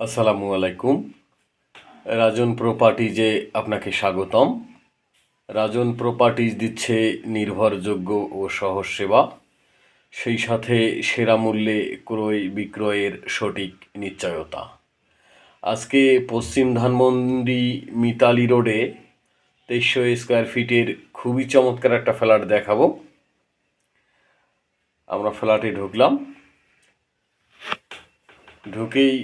আসসালামু আলাইকুম। রাজন প্রপার্টিজে আপনাকে স্বাগতম। রাজন প্রপার্টিজ দিচ্ছে নির্ভরযোগ্য ও সহজ সেবা। সেই সাথে সেরা মূল্যে ক্রয় বিক্রয়ের সঠিক নিশ্চয়তা। আজকে পশ্চিম ধানমন্ডি মিতালি রোডে তেইশশো স্কোয়ার ফিটের খুবই চমৎকার একটা ফ্ল্যাট দেখাবো। আমরা ফ্ল্যাটে ঢুকলাম। ঢুকেই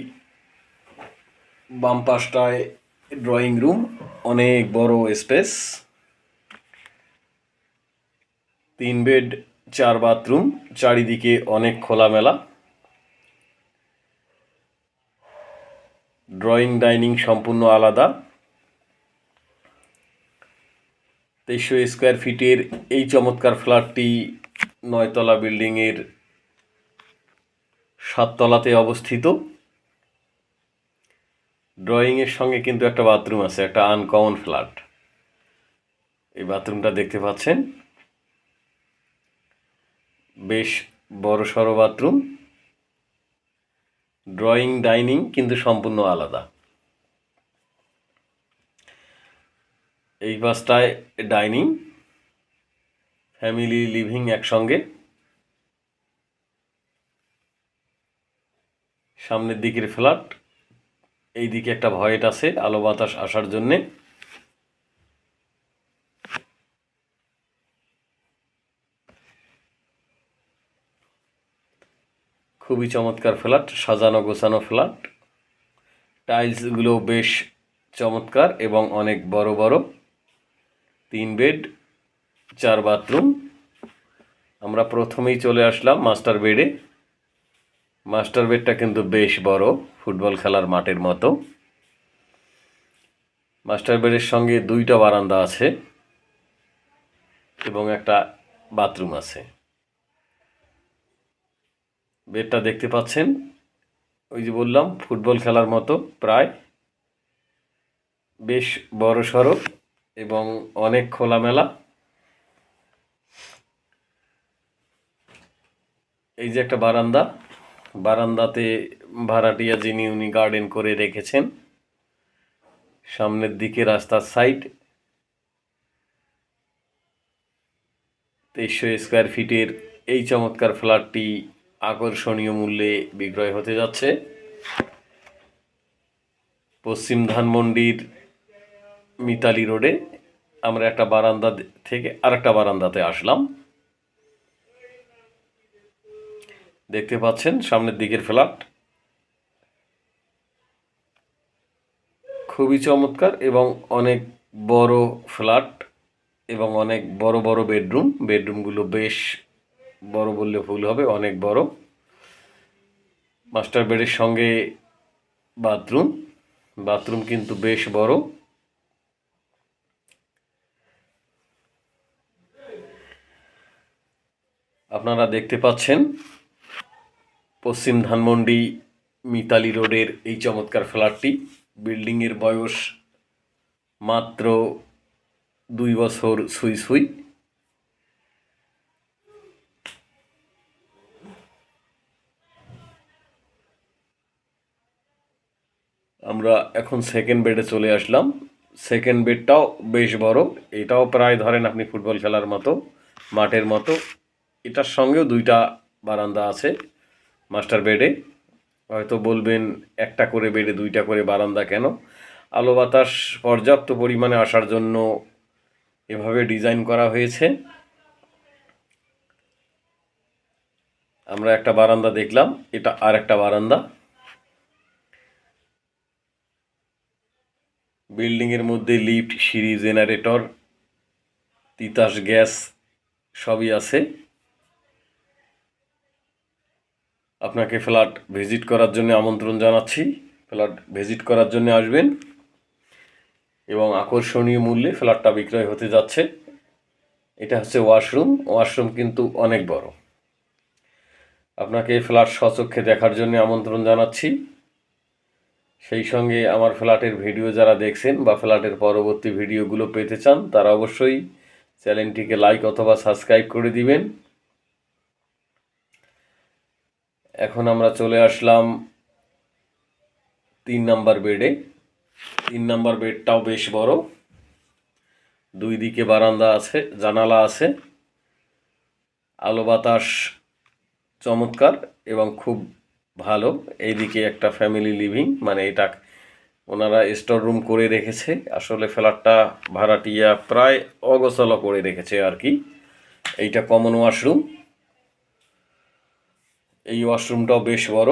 বাম পাশটায় ড্রয়িং রুম অনেক বড় স্পেস তিন বেড চার বাথরুম চারিদিকে অনেক খোলামেলা। ড্রয়িং ডাইনিং সম্পূর্ণ আলাদা। তেইশশো স্কোয়ার ফিটের এই চমৎকার ফ্ল্যাটটি নয়তলা বিল্ডিংয়ের সাততলাতে অবস্থিত। ড্রয়িংয়ের সঙ্গে কিন্তু একটা বাথরুম আছে, একটা আনকমন ফ্ল্যাট এই বাথরুমটা দেখতে পাচ্ছেন? বেশ বড় সড়ো বাথরুম ড্রয়িং ডাইনিং কিন্তু সম্পূর্ণ আলাদা। এই পাশটায় ডাইনিং ফ্যামিলি লিভিং একসঙ্গে। সামনের দিকের ফ্ল্যাট এই দিকে একটা ভয়েট আছে, আলো বাতাস আসার জন্যে। খুবই চমৎকার ফ্ল্যাট, সাজানো গোছানো ফ্ল্যাট। টাইলসগুলো বেশ চমৎকার এবং অনেক বড় বড়। তিন বেড, চার বাথরুম। আমরা প্রথমেই চলে আসলাম মাস্টার বেডে। মাস্টার বেডটা কিন্তু বেশ বড়, ফুটবল খেলার মাঠের মতো। মাস্টার বেডের সঙ্গে দুইটা বারান্দা আছে এবং একটা বাথরুম আছে। বেডটা দেখতে পাচ্ছেন? ওই যে বললাম, ফুটবল খেলার মতো প্রায়। বেশ বড় সড়ো এবং অনেক খোলামেলা। এই যে একটা বারান্দা বারান্দাতে ভাড়াটিয়া যিনি উনি গার্ডেন করে রেখেছেন, সামনের দিকে রাস্তার সাইড তেইশশো স্কোয়ার ফিটের এই চমৎকার ফ্ল্যাটটি আকর্ষণীয় মূল্যে বিক্রয় হতে যাচ্ছে। পশ্চিম ধানমন্ডির মিতালি রোডে আমরা একটা বারান্দা থেকে আরেকটা বারান্দাতে আসলাম। দেখতে পাচ্ছেন, সামনের দিকের ফ্ল্যাট। খুবই চমৎকার এবং অনেক বড় ফ্ল্যাট এবং অনেক বড় বড় বেডরুম। বেডরুমগুলো বেশ বড় বললে ভুল হবে, অনেক বড়। মাস্টার বেডের সঙ্গে বাথরুম। বাথরুম কিন্তু বেশ বড়। আপনারা দেখতে পাচ্ছেন পশ্চিম ধানমন্ডি মিতালি রোডের এই চমৎকার ফ্ল্যাটটি। বিল্ডিংয়ের বয়স মাত্র দুই বছর সুই সুই। আমরা এখন সেকেন্ড বেডে চলে আসলাম। সেকেন্ড বেডটাও বেশ বড়। এটাও প্রায় ধরেন আপনি ফুটবল খেলার মতো, মাঠের মতো। এটার সঙ্গেও দুইটা বারান্দা আছে। মাস্টার বেডে। হয়তো বলবেন, একটা করে বেডে, দুইটা করে বারান্দা কেন? আলো বাতাস পর্যাপ্ত পরিমাণে আসার জন্য এভাবে ডিজাইন করা হয়েছে। আমরা একটা বারান্দা দেখলাম, এটা আর একটা বারান্দা। বিল্ডিংয়ের মধ্যে লিফট, সিঁড়ি, জেনারেটর, তিতাস গ্যাস সবই আছে। আপনাকে ফ্ল্যাট ভিজিট করার জন্য আমন্ত্রণ জানাচ্ছি। ফ্ল্যাট ভিজিট করার জন্য আসবেন এবং আকর্ষণীয় মূল্যে ফ্ল্যাটটা বিক্রয় হতে যাচ্ছে। এটা হচ্ছে ওয়াশরুম। ওয়াশরুম কিন্তু অনেক বড়। আপনাকে ফ্ল্যাট স্বচক্ষে দেখার জন্য আমন্ত্রণ জানাচ্ছি। সেই সঙ্গে আমার ফ্ল্যাটের ভিডিও যারা দেখছেন বা ফ্ল্যাটের পরবর্তী ভিডিওগুলো পেতে চান, তারা অবশ্যই চ্যানেলটিকে লাইক অথবা সাবস্ক্রাইব করে দিবেন। এখন আমরা চলে আসলাম তিন নাম্বার বেডে। তিন নাম্বার বেডটাও বেশ বড়। দুই দিকে বারান্দা আছে, জানালা আছে। আলো বাতাস চমৎকার এবং খুব ভালো। এইদিকে একটা ফ্যামিলি লিভিং মানে এটা ওনারা স্টোর রুম করে রেখেছে। আসলে ফ্ল্যাটটা ভাড়াটিয়া প্রায় অগোছালো করে রেখেছে আর কি। এইটা কমন ওয়াশরুম এই ওয়াশরুমটাও বেশ বড়।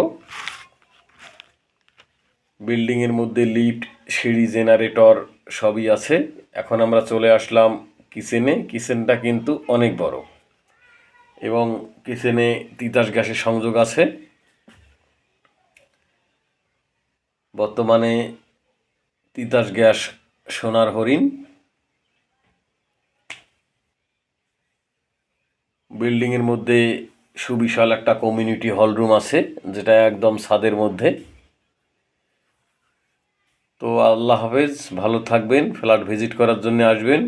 বিল্ডিংয়ের মধ্যে লিফট, সিঁড়ি, জেনারেটর সবই আছে। এখন আমরা চলে আসলাম কিচেনে। কিচেনটা কিন্তু অনেক বড়। এবং কিচেনে তিতাস গ্যাসের সংযোগ আছে। বর্তমানে তিতাস গ্যাস সোনার হরিণ। বিল্ডিংয়ের মধ্যে সুবিশাল একটা কমিউনিটি হল রুম আছে, যেটা একদম ছাদের মধ্যে। তো আল্লাহ হাফেজ, ভালো থাকবেন, ফ্ল্যাট ভিজিট করার জন্য আসবেন।